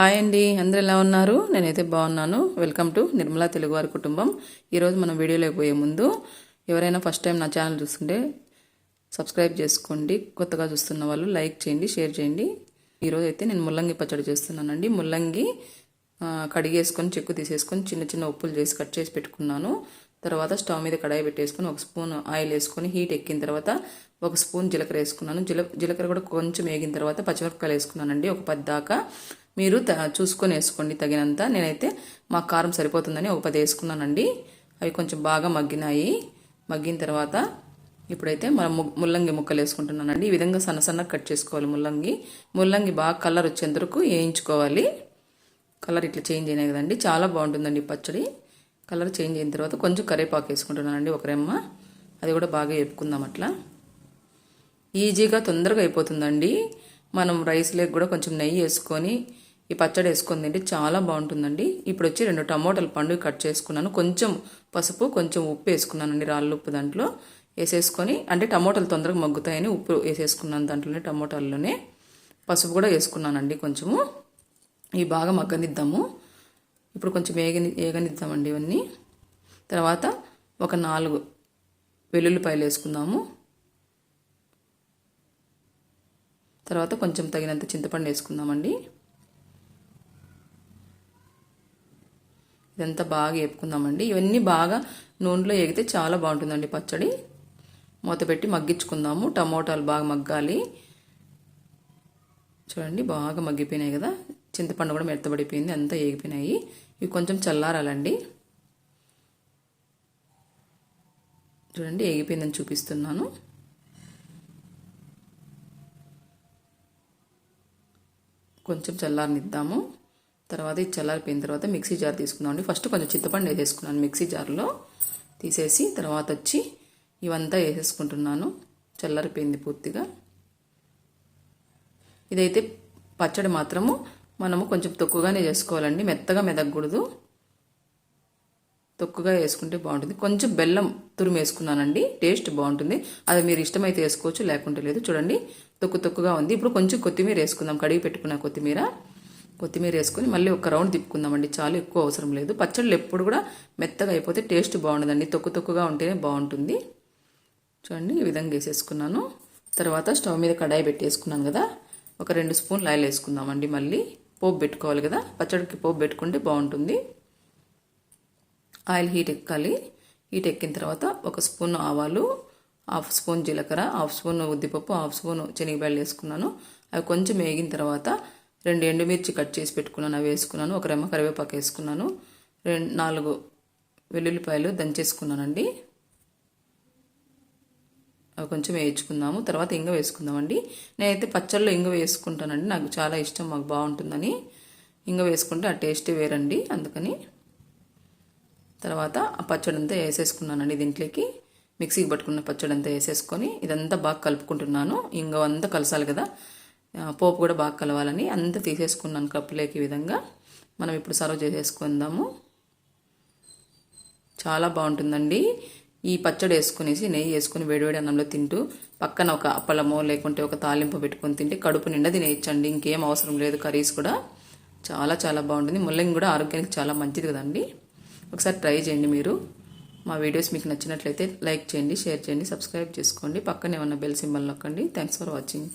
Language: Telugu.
హాయ్ అండి అందరు ఎలా ఉన్నారు? నేనైతే బాగున్నాను. వెల్కమ్ టు నిర్మలా తెలుగువారి కుటుంబం. ఈరోజు మనం వీడియోలోకి పోయే ముందు ఎవరైనా ఫస్ట్ టైం నా ఛానల్ చూస్తుంటే సబ్స్క్రైబ్ చేసుకోండి. కొత్తగా చూస్తున్న వాళ్ళు లైక్ చేయండి షేర్ చేయండి. ఈరోజు అయితే నేను ముల్లంగి పచ్చడి చేస్తున్నానండి. ముల్లంగి కడిగేసుకొని చెక్కు తీసేసుకొని చిన్న చిన్న ఉప్పులు చేసి కట్ చేసి పెట్టుకున్నాను. తర్వాత స్టవ్ మీద కడాయి పెట్టేసుకొని ఒక స్పూన్ ఆయిల్ వేసుకొని హీట్ ఎక్కిన తర్వాత ఒక స్పూన్ జీలకర్ర వేసుకున్నాను. జీల జీలకర్ర కూడా కొంచెం వేగిన తర్వాత పచ్చిమిరపకాయలు వేసుకున్నానండి. ఒక పది దాకా మీరు త- చూసుకొని వేసుకోండి తగినంత. నేనైతే మా కారం సరిపోతుందని ఒక పది వేసుకున్నానండి అవి కొంచెం బాగా మగ్గినాయి. మగ్గిన తర్వాత ఇప్పుడైతే మనం ము- ముల్లంగి ముక్కలు వేసుకుంటున్నానండి. ఈ విధంగా సన్న సన్నగా కట్ చేసుకోవాలి ముల్లంగి. ముల్లంగి బాగా కలర్ వచ్చేంత వరకు వేయించుకోవాలి. కలర్ ఇట్లా చేంజ్ అయినాయి కదండి. చాలా బాగుంటుందండి పచ్చడి. కలర్ చేంజ్ అయిన తర్వాత కొంచెం కరివేపాకు వేసుకుంటున్నానండి ఒక రెమ్మ. అది కూడా బాగా వేపుకుందాం అట్లా. ఈజీగా తొందరగా అయిపోతుందండి. మనం రైస్ కూడా కొంచెం నెయ్యి వేసుకొని ఈ పచ్చడి వేసుకొని తింటే చాలా బాగుంటుందండి. ఇప్పుడు వచ్చి రెండు టమోటాలు పండు కట్ చేసుకున్నాను. కొంచెం పసుపు కొంచెం ఉప్పు వేసుకున్నానండి రాళ్ళ ఉప్పు దాంట్లో. వేసేసుకొని అంటే టమోటాలు తొందరగా మగ్గుతాయని ఉప్పు వేసేసుకున్నాను దాంట్లోనే టమోటాల్లోనే. పసుపు కూడా వేసుకున్నానండి కొంచెము. ఇవి బాగా మగ్గనిద్దాము. ఇప్పుడు కొంచెం వేగని వేగనిద్దామండి ఇవన్నీ. తర్వాత ఒక నాలుగు వెల్లుల్లిపాయలు వేసుకుందాము. తర్వాత కొంచెం తగినంత చింతపండు వేసుకుందామండి. ఇదంతా బాగా వేపుకుందామండి ఇవన్నీ బాగా నూనెలో ఎగితే చాలా బాగుంటుందండి పచ్చడి. మూత పెట్టి మగ్గించుకుందాము. టమోటాలు బాగా మగ్గాలి. చూడండి బాగా మగ్గిపోయినాయి కదా. చింతపండు కూడా మెత్తబడిపోయింది అంతా ఏగిపోయినాయి. ఇవి కొంచెం చల్లారాలండి. చూడండి ఏగిపోయిందని చూపిస్తున్నాను. కొంచెం చల్లారనిద్దాము. తర్వాత ఇది చల్లారిపోయిన తర్వాత మిక్సీ జార్ తీసుకుందామండి ఫస్ట్ కొంచెం చింతపండు వేసేసుకున్నాను మిక్సీ జార్లో. తీసేసి తర్వాత వచ్చి ఇవంతా వేసేసుకుంటున్నాను. చల్లారిపోయింది పూర్తిగా. ఇదైతే పచ్చడి మాత్రము మనము కొంచెం తక్కువగానే చేసుకోవాలండి. మెత్తగా మెదగకూడదు. తొక్కుగా వేసుకుంటే బాగుంటుంది. కొంచెం బెల్లం తురుము వేసుకున్నానండి. టేస్ట్ బాగుంటుంది. అది మీరు ఇష్టమైతే వేసుకోవచ్చు లేకుంటే లేదు. చూడండి తొక్కు తొక్కుగా ఉంది. ఇప్పుడు కొంచెం కొత్తిమీర వేసుకుందాం. కడిగి పెట్టుకున్న కొత్తిమీర. కొత్తిమీర వేసుకొని మళ్ళీ ఒక రౌండ్ తిప్పుకుందామండి. చాలా ఎక్కువ అవసరం లేదు. పచ్చళ్ళు ఎప్పుడు కూడా మెత్తగా అయిపోతే టేస్ట్ బాగుండదండి. తొక్కు తొక్కుగా ఉంటేనే బాగుంటుంది. చూడండి ఈ విధంగా వేసేసుకున్నాను. తర్వాత స్టవ్ మీద కడాయి పెట్టేసుకున్నాను కదా. ఒక రెండు స్పూన్లు ఆయిల్ వేసుకుందామండి మళ్ళీ. పోపు పెట్టుకోవాలి కదా. పచ్చడికి పోపు పెట్టుకుంటే బాగుంటుంది. ఆయిల్ హీట్ ఎక్కాలి. హీట్ ఎక్కిన తర్వాత ఒక స్పూన్ ఆవాలు హాఫ్ స్పూన్ జీలకర్ర హాఫ్ స్పూన్ ఉద్దిపప్పు హాఫ్ స్పూన్ శనగబాయలు వేసుకున్నాను. అవి కొంచెం వేగిన తర్వాత రెండు ఎండుమిర్చి కట్ చేసి పెట్టుకున్నాను అవి వేసుకున్నాను ఒక రెమ్మ కరివేపాకు వేసుకున్నాను రెండు నాలుగు వెల్లుల్లిపాయలు దంచేసుకున్నానండి. అవి కొంచెం వేయించుకుందాము. తర్వాత ఇంగ వేసుకుందామండి. నేనైతే పచ్చళ్ళు ఇంగ వేసుకుంటానండి. నాకు చాలా ఇష్టం మాకు బాగుంటుందని. ఇంగ వేసుకుంటే ఆ టేస్టే వేరండి అందుకని. తర్వాత ఆ పచ్చడి అంతా వేసేసుకున్నానండి దీంట్లోకి. మిక్సీకి పట్టుకున్న పచ్చడి అంతా వేసేసుకొని ఇదంతా బాగా కలుపుకుంటున్నాను. ఇంగ అంతా కలసాలి కదా. పోపు కూడా బాగా కలవాలని అంతా తీసేసుకున్నాను కప్పులేకి విధంగా. మనం ఇప్పుడు సర్వ్ చేసేసుకుందాము. చాలా బాగుంటుందండి. ఈ పచ్చడి వేసుకునేసి నెయ్యి వేసుకుని వేడివేడి అన్నంలో తింటూ పక్కన ఒక అప్పలమో లేకుంటే ఒక తాలింపు పెట్టుకొని తింటే కడుపు నిండా తినేయచ్చండి. ఇంకేం అవసరం లేదు కర్రీస్ కూడా. చాలా చాలా బాగుంటుంది. ముల్లంగి కూడా ఆరోగ్యానికి చాలా మంచిది కదండి. ఒకసారి ట్రై చేయండి మీరు. మా వీడియోస్ మీకు నచ్చినట్లయితే లైక్ చేయండి షేర్ చేయండి సబ్స్క్రైబ్ చేసుకోండి. పక్కనే ఉన్న బెల్ సింబల్ నొక్కండి. Thanks for watching.